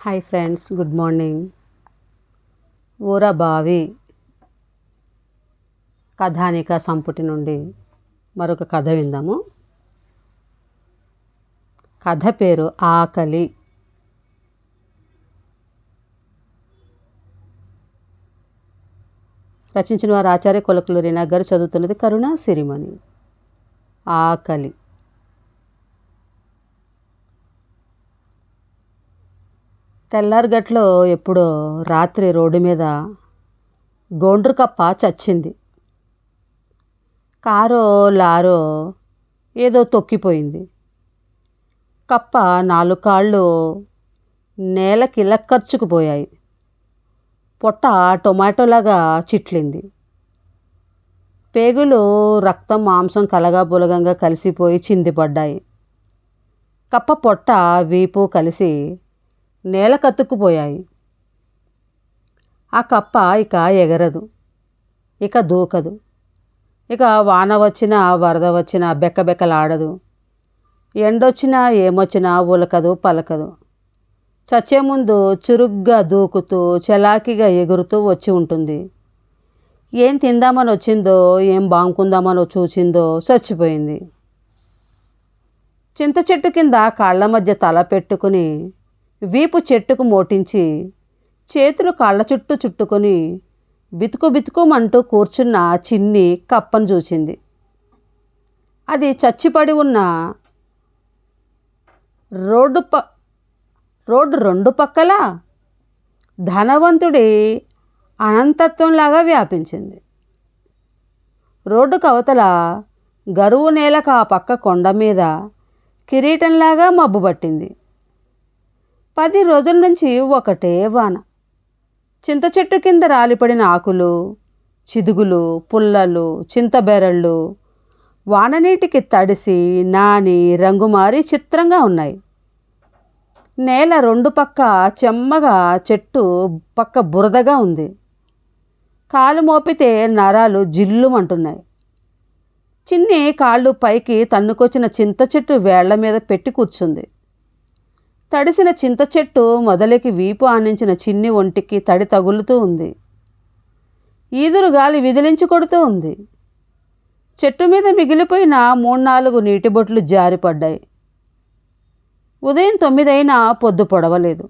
Hi friends good morning ఊరబావి కథానిక సంపుటి నుండి మరొక కథ విందాము. కథ పేరు ఆకలి. రచించిన వారు ఆచార్య కొలకులూరి నగర్ చదువుతున్నది కరుణ సిరిమణి. ఆకలి. తెల్లారిగట్లో ఎప్పుడో రాత్రి రోడ్డు మీద గోండ్రు కప్ప చచ్చింది. కారో లారో ఏదో తొక్కిపోయింది. కప్ప నాలుగు కాళ్ళు నేలకి లక్కర్చుకుపోయాయి. పొట్ట టొమాటోలాగా చిట్లింది. పేగులు రక్తం మాంసం కలగా బులగంగా కలిసిపోయి చిందిపడ్డాయి. కప్ప పొట్ట వీపు కలిసి నేల కత్తుకుపోయాయి ఆ కప్ప ఇక ఎగరదు ఇక దూకదు. ఇక వాన వచ్చినా వరద వచ్చినా బెక్కబెక్కలాడదు. ఎండొచ్చినా ఏమొచ్చినా ఉలకదు పలకదు. చచ్చే ముందు చురుగ్గా దూకుతూ చలాకీగా ఎగురుతూ వచ్చి ఉంటుంది. ఏం తిందామని వచ్చిందో ఏం బాంకుందామని చూచిందో చచ్చిపోయింది. చింత చెట్టు కింద కాళ్ళ మధ్య తల పెట్టుకుని వీపు చెట్టుకు మోటించి చేతులు కాళ్ళ చుట్టూ చుట్టుకొని బితుకు బితుకుమంటూ కూర్చున్న చిన్ని కప్పను చూచింది. అది చచ్చిపడి ఉన్న రోడ్డు ప రోడ్డు రెండు పక్కల ధనవంతుడి అనంతత్వంలాగా వ్యాపించింది. రోడ్డు కవతల గరువు నేలకు ఆ పక్క కొండ మీద కిరీటంలాగా మబ్బు పట్టింది. పది రోజుల నుంచి ఒకటే వాన. చింత చెట్టు కింద రాలిపడిన ఆకులు చిదుగులు పుల్లలు చింతబెరళ్ళు వాననీటికి తడిసి నాని రంగు మారి చిత్రంగా ఉన్నాయి. నేల రెండు పక్క చెమ్మగా చెట్టు పక్క బురదగా ఉంది. కాలు మోపితే నరాలు జిల్లుమంటున్నాయి. చిన్ని కాళ్ళు పైకి తన్నుకొచ్చిన చింత చెట్టు వేళ్ళ మీద పెట్టి కూర్చుంది. తడిసిన చింత చెట్టు మొదలకి వీపు ఆనించిన చిన్ని ఒంటికి తడి తగులుతూ ఉంది. ఈదురు గాలి విదిలించి కొడుతూ ఉంది. చెట్టు మీద మిగిలిపోయిన మూడు నాలుగు నీటి బొట్లు జారిపడ్డాయి. ఉదయం తొమ్మిదైనా పొద్దు పొడవలేదు.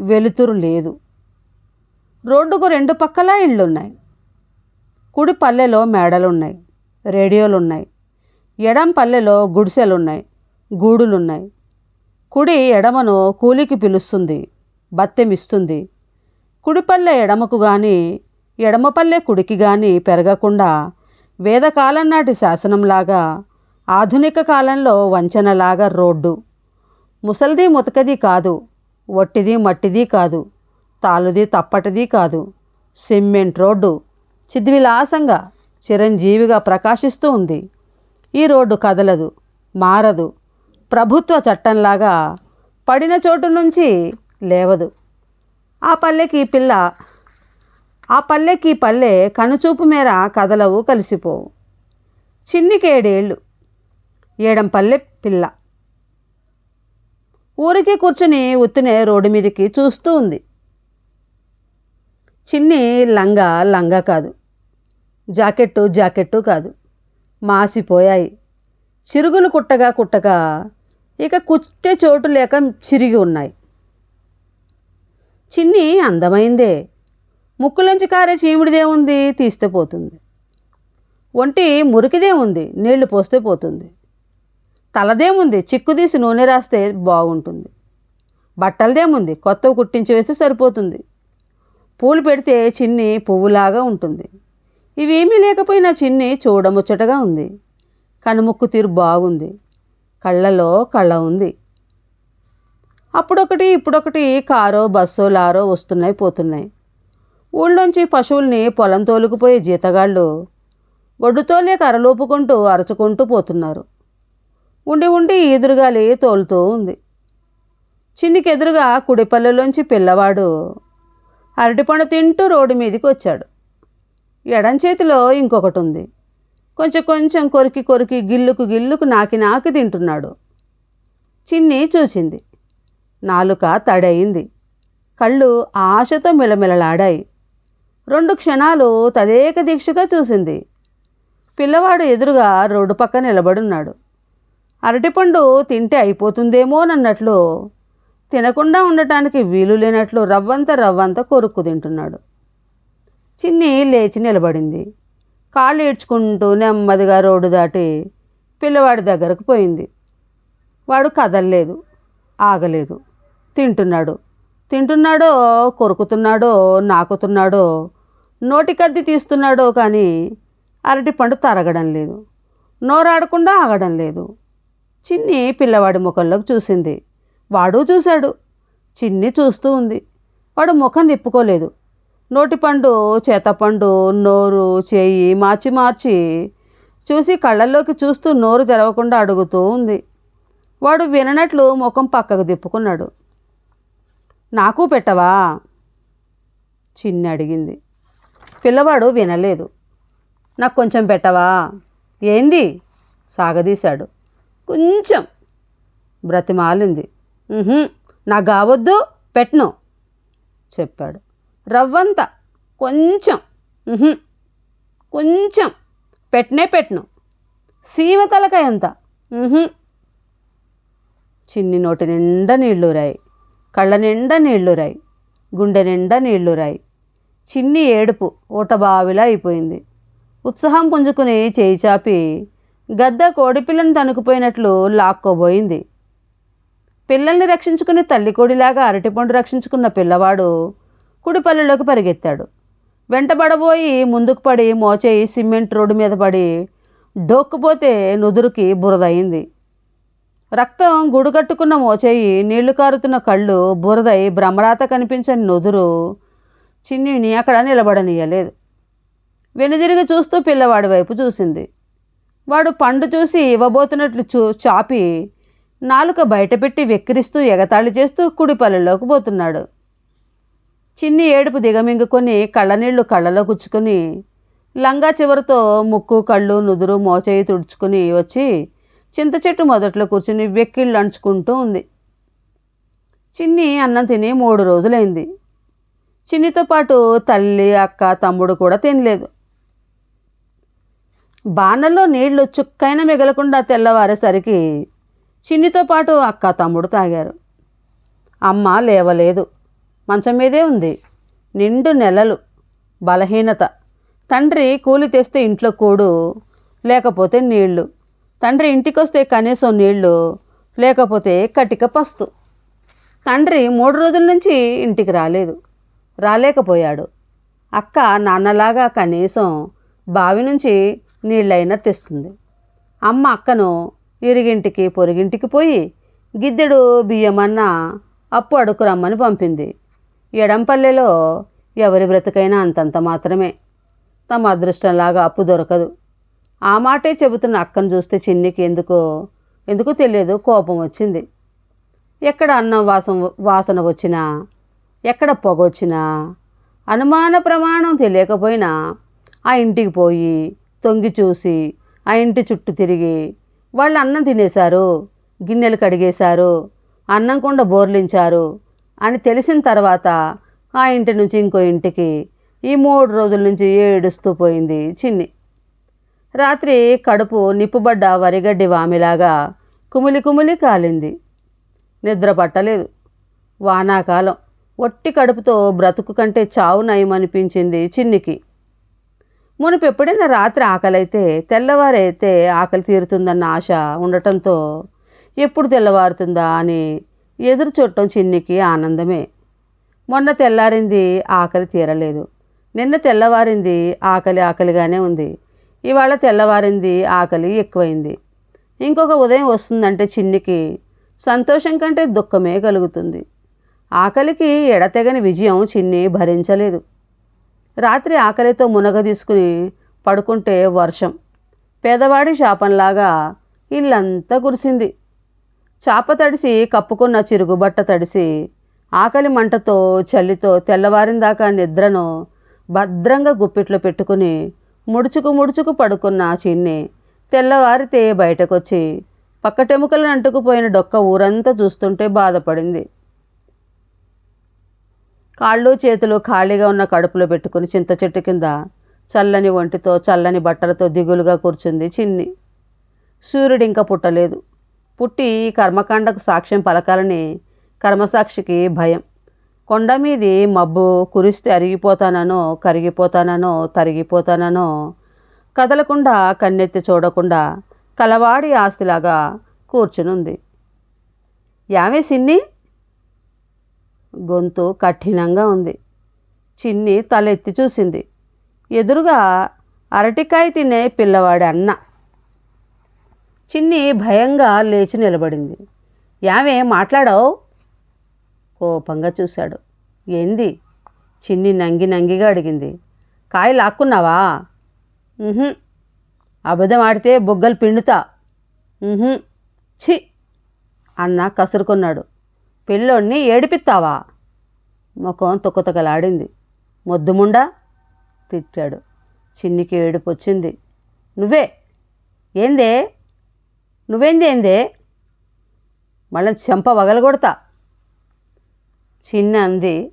వెలుతురు లేదు. రోడ్డుకు రెండు పక్కలా ఇళ్ళున్నాయి. కుడి పల్లెలో మేడలున్నాయి. రేడియోలున్నాయి. ఎడం పల్లెలో గుడిసెలున్నాయి. గూడులున్నాయి. కుడి ఎడమను కూలికి పిలుస్తుంది బత్తెమిస్తుంది. కుడిపల్లె ఎడమకు కానీ ఎడమపల్లె కుడికి కానీ పెరగకుండా వేదకాలం నాటి శాసనంలాగా ఆధునిక కాలంలో వంచనలాగా రోడ్డు. ముసలిది ముతకది కాదు వట్టిది మట్టిది కాదు తాలుది తప్పటిది కాదు సిమెంట్ రోడ్డు. చిద్విలాసంగా చిరంజీవిగా ప్రకాశిస్తూ ఉంది. ఈ రోడ్డు కదలదు మారదు. ప్రభుత్వ చట్టంలాగా పడిన చోటు నుంచి లేవదు. ఆ పల్లెకి పిల్ల ఆ పల్లెకి పల్లె కనుచూపు మేర కదలవు కలిసిపోవు చిన్నికి ఏడేళ్ళు ఏడం పల్లె పిల్ల. ఊరికి కూర్చుని ఉత్తినే రోడ్డు మీదకి చూస్తూ ఉంది. చిన్ని లంగా లంగా కాదు. జాకెట్టు జాకెట్టు కాదు. మాసిపోయాయి. చిరుగులు కుట్టగా కుట్టగా ఇక కుట్టే చోటు లేక చిరిగి ఉన్నాయి. చిన్ని అందమైందే. ముక్కులోంచి కారే చీమిడిదే ఉంది తీస్తే పోతుంది. ఒంటి మురికిదే ఉంది నీళ్ళు పోస్తే పోతుంది. తలదేముంది చిక్కుదీసి నూనె రాస్తే బాగుంటుంది. బట్టలదేముంది కొత్తవి కుట్టించి వేస్తే సరిపోతుంది. పూలు పెడితే చిన్ని పువ్వులాగా ఉంటుంది. ఇవేమీ లేకపోయినా చిన్ని చూడముచ్చటగా ఉంది. కనుముక్కు తీరు బాగుంది. కళ్ళలో కళ్ళ ఉంది. అప్పుడొకటి ఇప్పుడొకటి కారో బస్సో లారో వస్తున్నాయి పోతున్నాయి. ఊళ్ళోంచి పశువుల్ని పొలం తోలుకుపోయే జీతగాళ్ళు గొడ్డుతోలే కరలోపుకుంటూ అరచుకుంటూ పోతున్నారు. ఉండి ఉండి ఈదురుగాలి తోలుతూ ఉంది. చిన్నికెదురుగా కుడిపల్లెలోంచి పిల్లవాడు అరటిపండు తింటూ రోడ్డు మీదకి వచ్చాడు ఎడం చేతిలో ఇంకొకటి ఉంది కొంచెం కొంచెం కొరికి కొరికి గిల్లుకు గిల్లుకు నాకి నాకి తింటున్నాడు. చిన్ని చూసింది నాలుక తడయింది. కళ్ళు ఆశతో మిలమిలలాడాయి. రెండు క్షణాలు తదేక దీక్షగా చూసింది. పిల్లవాడు ఎదురుగా రోడ్డు పక్క నిలబడున్నాడు. అరటిపండు తింటే అయిపోతుందేమోనన్నట్లు తినకుండా ఉండటానికి వీలు లేనట్లు రవ్వంత రవ్వంత కొరుక్కు తింటున్నాడు. చిన్ని లేచి నిలబడింది. కాళ్ళు ఈడ్చుకుంటూ నెమ్మదిగా రోడ్డు దాటి పిల్లవాడి దగ్గరకు పోయింది. వాడు కదలలేదు ఆగలేదు. తింటున్నాడు. తింటున్నాడో కొరుకుతున్నాడో నాకుతున్నాడో నోటికద్ది తీస్తున్నాడో కానీ అరటిపండు తరగడం లేదు. నోరాడకుండా ఆగడం లేదు. చిన్ని పిల్లవాడి ముఖంలోకి చూసింది. వాడు చూశాడు. చిన్ని చూస్తూ ఉంది. వాడు ముఖం తిప్పుకోలేదు. నోటిపండు చేతపండు నోరు చేయి మార్చి మార్చి చూసి కళ్ళల్లోకి చూస్తూ నోరు తెరవకుండా అడుగుతూ ఉంది. వాడు విననట్లు ముఖం పక్కకు తిప్పుకున్నాడు. నాకు పెట్టవా? చిన్ని అడిగింది పిల్లవాడు వినలేదు. నాకు కొంచెం పెట్టవా? ఏంది? సాగదీశాడు. కొంచెం. బ్రతిమాలింది. నాకు కావద్దు పెట్టను చెప్పాడు. రవ్వంత కొంచెం కొంచెం పెట్టనే పెట్టను. సీమ తలకాయ ఎంత చిన్ని నోటి నిండా నీళ్ళురాయి కళ్ళ నిండా నీళ్ళురాయి గుండె నిండా నీళ్ళురాయి చిన్ని ఏడుపు ఊటబావిలా అయిపోయింది. ఉత్సాహం పుంజుకుని చేయి చాపి గద్ద కోడిపిల్లను తనుకుపోయినట్లు లాక్కోబోయింది. పిల్లల్ని రక్షించుకుని తల్లి కోడిలాగా అరటిపండు రక్షించుకున్న పిల్లవాడు కుడిపల్లెలోకి పరిగెత్తాడు. వెంటబడబోయి ముందుకు పడి మోచేయి సిమెంట్ రోడ్డు మీద పడి డోక్కుపోతే నుదురుకి బురదయింది. రక్తం గుడుగట్టుకున్న మోచేయి నీళ్ళు కారుతున్న కళ్ళు బురదై భ్రమరాత కనిపించని నుదురు చిన్నిని అక్కడ నిలబడనీయలేదు. వెనుదిరిగి చూస్తూ పిల్లవాడి వైపు చూసింది. వాడు పండు చూసి ఇవ్వబోతున్నట్లు చూ చాపి నాలుక బయటపెట్టి వెక్కిరిస్తూ ఎగతాళి చేస్తూ కుడిపల్లెలోకి పోతున్నాడు. చిన్ని ఏడుపు దిగమింగుకొని కళ్ళనీళ్ళు కళ్ళలో గుచ్చుకొని లంగా చివరితో ముక్కు కళ్ళు నుదురు మోచేయి తుడుచుకుని వచ్చి చింత చెట్టు మొదట్లో కూర్చుని వెక్కిళ్ళు అంచుకుంటూ ఉంది. చిన్ని అన్నం తిని మూడు రోజులైంది. చిన్నితో పాటు తల్లి అక్క తమ్ముడు కూడా తినలేదు. బాణల్లో నీళ్ళు చుక్కైన మిగలకుండా తెల్లవారేసరికి చిన్నితో పాటు అక్క తమ్ముడు తాగారు. అమ్మ లేవలేదు. మంచం మీదే ఉంది. నిండు నెలలు. బలహీనత. తండ్రి కూలి తెస్తే ఇంట్లో కూడు లేకపోతే నీళ్ళు. తండ్రి ఇంటికొస్తే కనీసం నీళ్ళు లేకపోతే కటిక పస్తు. తండ్రి మూడు రోజుల నుంచి ఇంటికి రాలేదు. రాలేకపోయాడు. అక్క నాన్నలాగా కనీసం బావి నుంచి నీళ్ళైనా తెస్తుంది. అమ్మ అక్కను ఇరిగింటికి పొరిగింటికి పోయి గిద్దెడు బియ్యమన్నా అప్పు అడుకురమ్మని పంపింది. ఎడంపల్లెలో ఎవరి బ్రతుకైనా అంతంత మాత్రమే. తమ అదృష్టంలాగా అప్పు దొరకదు. ఆ మాటే చెబుతున్న అక్కను చూస్తే చిన్నికి ఎందుకో ఎందుకో తెలియదు కోపం వచ్చింది. ఎక్కడ అన్నం వాసం వాసన వచ్చినా ఎక్కడ పొగ వచ్చినా అనుమాన ప్రమాణం తెలియకపోయినా ఆ ఇంటికి పోయి తొంగి చూసి ఆ ఇంటి చుట్టూ తిరిగి వాళ్ళు అన్నం తినేశారు గిన్నెలు కడిగేశారు అన్నం కుండ బోర్లించారు అని తెలిసిన తర్వాత ఆ ఇంటి నుంచి ఇంకో ఇంటికి ఈ మూడు రోజుల నుంచి ఏడుస్తూ పోయింది చిన్ని. రాత్రి కడుపు నిప్పుబడ్డ వరిగడ్డి వామిలాగా కుమిలి కుమిలి కాలింది. నిద్ర పట్టలేదు. వానాకాలం. ఒట్టి కడుపుతో బ్రతుకు కంటే చావు నయమనిపించింది చిన్నికి. మునుపు ఎప్పుడైనా రాత్రి ఆకలైతే తెల్లవారైతే ఆకలి తీరుతుందన్న ఆశ ఉండటంతో ఎప్పుడు తెల్లవారుతుందా అని ఎదురు చూడటం చిన్నికి ఆనందమే. మొన్న తెల్లారింది ఆకలి తీరలేదు. నిన్న తెల్లవారింది ఆకలి ఆకలిగానే ఉంది. ఇవాళ తెల్లవారింది ఆకలి ఎక్కువైంది. ఇంకొక ఉదయం వస్తుందంటే చిన్నికి సంతోషం కంటే దుఃఖమే కలుగుతుంది. ఆకలికి ఎడతెగని విజయం చిన్ని భరించలేదు. రాత్రి ఆకలితో మునగ తీసుకుని పడుకుంటే వర్షం. పేదవాడి శాపంలాగా ఇల్లంతా కురిసింది. చాప తడిసి కప్పుకున్న చిరుగుబట్ట తడిసి ఆకలి మంటతో చలితో తెల్లవారిందాకా నిద్రను భద్రంగా గుప్పిట్లో పెట్టుకుని ముడుచుకు ముడుచుకు పడుకున్న చిన్ని తెల్లవారితే బయటకొచ్చి పక్కటెముకలను అంటుకుపోయిన డొక్క ఊరంతా చూస్తుంటే బాధపడింది. కాళ్ళు చేతులు ఖాళీగా ఉన్న కడుపులో పెట్టుకుని చింత చెట్టు కింద చల్లని ఒంటితో చల్లని బట్టలతో దిగులుగా కూర్చుంది చిన్ని. సూర్యుడు ఇంకా పుట్టలేదు. పుట్టి కర్మకాండకు సాక్ష్యం పలకాలని కర్మసాక్షికి భయం. కొండ మీది మబ్బు కురిస్తే అరిగిపోతాననో కరిగిపోతాననో తరిగిపోతాననో కదలకుండా కన్నెత్తి చూడకుండా కలవాడి ఆస్తిలాగా కూర్చునుంది. యామే సిన్ని? గొంతు కఠినంగా ఉంది. చిన్ని తలెత్తి చూసింది. ఎదురుగా అరటికాయ తినే పిల్లవాడి అన్న చిన్ని భయంగా లేచి నిలబడింది. యావే మాట్లాడావు? కోపంగా చూశాడు. ఏంది? చిన్ని నంగి నంగిగా అడిగింది. కాయ లాక్కున్నావా? అబద్ధం ఆడితే బొగ్గలు పిండుతా. ఛీ! అన్న కసురుకున్నాడు. పిల్లోడిని ఏడిపిస్తావా ముఖం తొక్కతొక్కలాడింది. మొద్దుముండా తిట్టాడు. చిన్నికి ఏడుపు వచ్చింది నువ్వే? ఏందే? నువ్వేందేందే మళ్ళీ చెంప వగలగొడతా. చిన్న అంది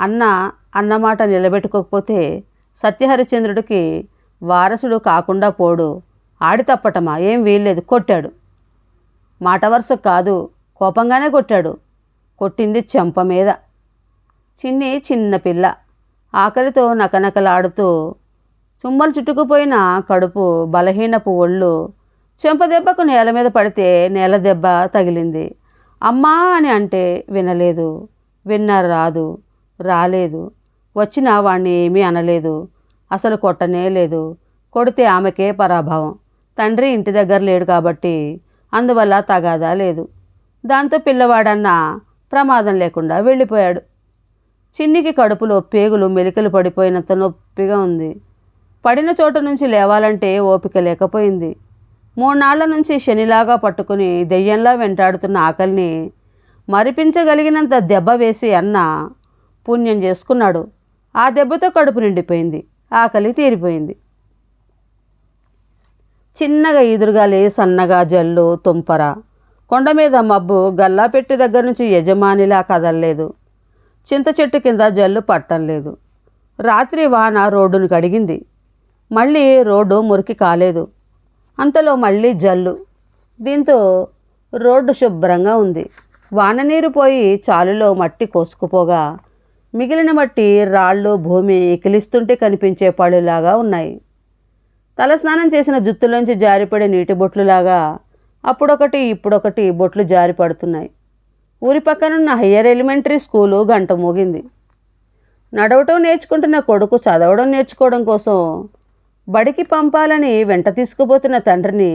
అన్న అన్నమాట నిలబెట్టుకోకపోతే సత్యహరిచంద్రుడికి వారసుడు కాకుండా పోడు. ఆడి తప్పటమా? ఏం వీల్లేదు. కొట్టాడు. మాట వరుస కాదు. కోపంగానే కొట్టాడు. కొట్టింది చెంప మీద. చిన్ని చిన్న పిల్ల. ఆకలితో నకనకలాడుతూ చుమ్మలు చుట్టుకుపోయిన కడుపు బలహీనపు ఒళ్ళు చెంప దెబ్బకు నేల మీద పడితే నేల దెబ్బ తగిలింది. అమ్మా అని అంటే వినలేదు. విన్న రాదు. రాలేదు. వచ్చిన వాణ్ణి ఏమీ అనలేదు. అసలు కొట్టనే లేదు. కొడితే ఆమెకే పరాభవం. తండ్రి ఇంటి దగ్గర లేడు కాబట్టి అందువల్ల తగాదా లేదు. దాంతో పిల్లవాడన్న ప్రమాదం లేకుండా వెళ్ళిపోయాడు. చిన్నికి కడుపులో పేగులు మెలికలు పడిపోయినంత నొప్పిగా ఉంది. పడిన చోట నుంచి లేవాలంటే ఓపిక లేకపోయింది. మూడు నుంచి శనిలాగా పట్టుకుని దెయ్యంలా వెంటాడుతున్న ఆకలిని మరిపించగలిగినంత దెబ్బ వేసి అన్న పుణ్యం చేసుకున్నాడు. ఆ దెబ్బతో కడుపు నిండిపోయింది. ఆకలి తీరిపోయింది. చిన్నగా ఈదురుగాలి సన్నగా జల్లు తుంపర. కొండ మీద మబ్బు గల్లా పెట్టి దగ్గర నుంచి యజమానిలా కదలలేదు. చింత చెట్టు కింద జల్లు పట్టం లేదు. రాత్రి వాన రోడ్డును కడిగింది. మళ్ళీ రోడ్డు మురికి కాలేదు. అంతలో మళ్ళీ జల్లు. దీంతో రోడ్డు శుభ్రంగా ఉంది. వాన నీరు పోయి చాలులో మట్టి కోసుకుపోగా మిగిలిన మట్టి రాళ్ళు భూమి ఎకిలిస్తుంటే కనిపించే పళ్ళులాగా ఉన్నాయి. తలస్నానం చేసిన జుత్తులోంచి జారిపడే నీటి బొట్లులాగా అప్పుడొకటి ఇప్పుడొకటి బొట్లు జారి పడుతున్నాయి. ఊరి పక్కనున్న హయ్యర్ ఎలిమెంటరీ స్కూలు గంట మోగింది. నడవటం నేర్చుకుంటున్న కొడుకు చదవడం నేర్చుకోవడం కోసం బడికి పంపాలని వెంట తీసుకుపోతున్న తండ్రిని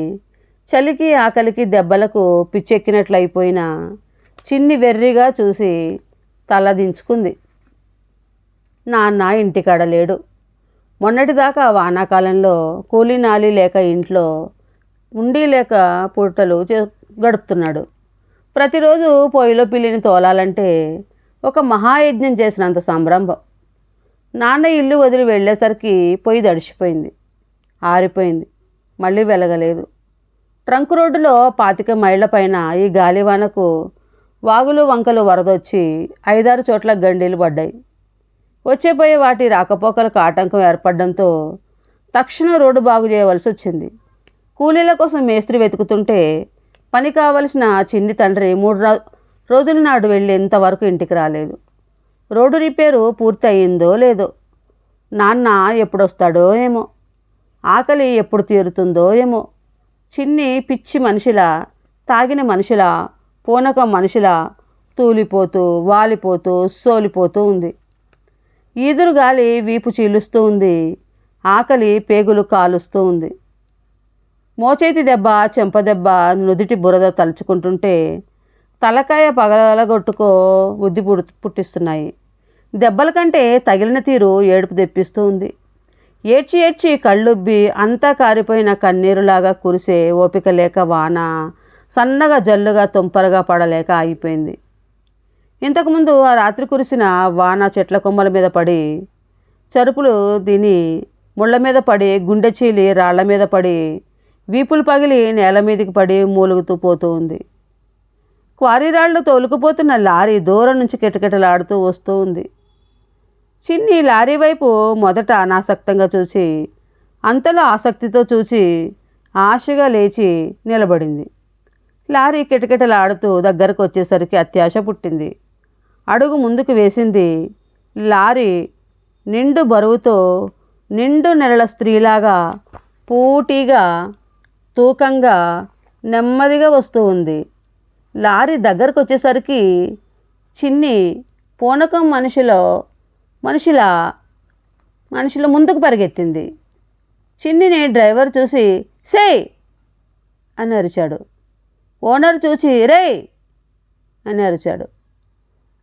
చలికి ఆకలికి దెబ్బలకు పిచ్చెక్కినట్లయిపోయిన చిన్ని వెర్రిగా చూసి తల దించుకుంది నాన్న ఇంటికాడ లేడు. మొన్నటిదాకా వానాకాలంలో కూలీనాలి లేక ఇంట్లో ఉండి లేక పూటలు చే గడుపుతున్నాడు. ప్రతిరోజు పొయ్యిలో పిల్లిని తోలాలంటే ఒక మహాయజ్ఞం చేసినంత సంరంభం నాన్న ఇల్లు వదిలి వెళ్ళేసరికి పొయ్యి దడిచిపోయింది. ఆరిపోయింది. మళ్ళీ వెలగలేదు. ట్రంక్ రోడ్డులో పాతిక మైళ్ళ పైన ఈ గాలివానకు వాగులు వంకలు వరదొచ్చి ఐదారు చోట్ల గండీలు పడ్డాయి. వచ్చేపోయే వాటి రాకపోకలకు ఆటంకం ఏర్పడడంతో తక్షణం రోడ్డు బాగు చేయవలసి వచ్చింది. కూలీల కోసం మేస్త్రి వెతుకుతుంటే పని కావలసిన చిన్ని తండ్రి మూడు రోజుల నాడు వెళ్ళి ఇంతవరకు ఇంటికి రాలేదు. రోడ్డు రిపేరు పూర్తి అయ్యిందో లేదో నాన్న ఎప్పుడొస్తాడో ఏమో. ఆకలి ఎప్పుడు తీరుతుందో ఏమో. చిన్ని పిచ్చి మనిషిలా తాగిన మనిషిలా పూనకం మనిషిలా తూలిపోతూ వాలిపోతూ సోలిపోతూ ఉంది. ఈదురు గాలి వీపు చీలుస్తూ ఉంది. ఆకలి పేగులు కాలుస్తూ ఉంది. మోచేతి దెబ్బ చెంప దెబ్బ నుదిటి బురద తలుచుకుంటుంటే తలకాయ పగలగొట్టుకో ఉద్ది పుట్టిస్తున్నాయి. దెబ్బల కంటే తగిలిన తీరు ఏడుపు తెప్పిస్తూ ఉంది. ఏడ్చి ఏడ్చి కళ్ళుబ్బి అంతా కారిపోయిన కన్నీరులాగా కురిసే ఓపిక లేక వాన సన్నగా జల్లుగా తుంపరగా పడలేక ఆగిపోయింది. ఇంతకుముందు ఆ రాత్రి కురిసిన వాన చెట్ల కొమ్మల మీద పడి చరుపులు తిని ముళ్ళ మీద పడి గుండె చీలి రాళ్ళ మీద పడి వీపులు పగిలి నేల మీదకి పడి మూలుగుతూ పోతూ ఉంది. క్వారీ రాళ్ళు తోలుకుపోతున్న లారీ దూరం నుంచి కిటకిటలాడుతూ వస్తూ ఉంది. చిన్ని లారీ వైపు మొదట అనాసక్తంగా చూసి అంతలో ఆసక్తితో చూచి ఆశగా లేచి నిలబడింది. లారీ కిటకిటలాడుతూ దగ్గరకు వచ్చేసరికి అత్యాశ పుట్టింది. అడుగు ముందుకు వేసింది లారీ నిండు బరువుతో నిండు నెలల స్త్రీలాగా పూటీగా తూకంగా నెమ్మదిగా వస్తూ ఉంది. లారీ దగ్గరకు వచ్చేసరికి చిన్ని పూనకం మనిషిలో మనుషుల మనుషుల ముందుకు పరిగెత్తింది. చిన్నిని డ్రైవర్ చూసి సే అని అరిచాడు. ఓనర్ చూసి రే అని అరిచాడు.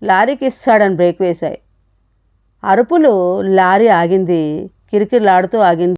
లారీకి సడన్ బ్రేక్ వేశాయి. అరుపులు లారీ ఆగింది కిరికిరలాడుతూ ఆగింది.